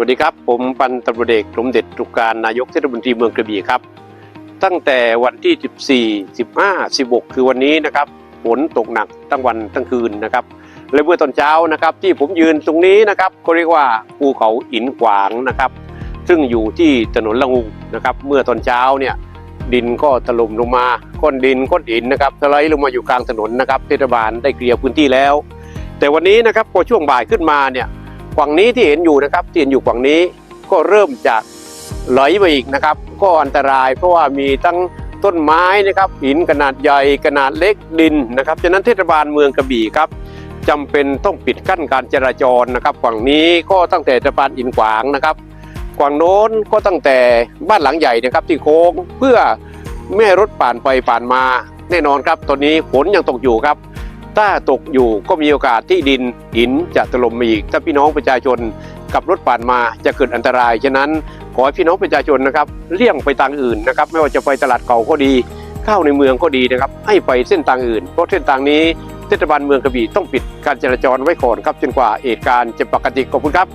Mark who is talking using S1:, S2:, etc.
S1: วัสดีครับ ผมพันตำรวจเอกสมเด็จตุกการนายกเทศมนตรีเมืองกระบี่ครับ ตั้งแต่วันที่ 14 15 16 คือวันนี้นะครับฝนตกหนักทั้งวันทั้งคืนนะครับและเมื่อตอนเช้านะครับ ที่ผมยืนตรงนี้นะครับก็เรียกว่าภูเขาอินขวางนะครับ ซึ่งอยู่ที่ถนนละงูนะครับ เมื่อตอนเช้าเนี่ยดินก็ถล่มลงมาก้อนดินก้อนหินนะครับสไลด์ลงมาอยู่กลางถนนนะครับเทศบาลได้เคลียร์พื้นที่แล้ว แต่วันนี้นะครับพอช่วงบ่ายขึ้นมาเนี่ย ฝั่งนี้ที่เห็นอยู่นะครับที่เห็นอยู่ฝั่งนี้ก็เริ่มจะไหลไปอีกนะครับ ก็อันตรายเพราะว่ามีทั้งต้นไม้นะครับหินขนาดใหญ่ขนาดเล็กดินนะครับฉะนั้นเทศบาลเมืองกระบี่ครับจำเป็นต้องปิดกั้นการจราจรนะครับฝั่งนี้ก็ตั้งแต่สะพานอินขวางนะครับฝั่งโน้นก็ตั้งแต่บ้านหลังใหญ่นะครับที่โค้งเพื่อไม่ให้รถผ่านไปผ่านมา แน่นอนครับตอนนี้ฝนยังตกอยู่ครับ ถ้าตกอยู่ก็มีโอกาสที่ดินหินจะถล่มมาอีก ถ้าพี่น้องประชาชนกับรถผ่านมาจะเกิดอันตราย ฉะนั้นขอให้พี่น้องประชาชนนะครับเลี่ยงไปทางอื่นนะครับ ไม่ว่าจะไปตลาดเก่าก็ดีเข้าในเมืองก็ดีนะครับ ให้ไปเส้นทางอื่น เพราะเส้นทางนี้เทศบาลเมืองกระบี่ต้องปิดการจราจรไว้ก่อนครับจนกว่าเหตุการณ์จะปกติขอบคุณครับ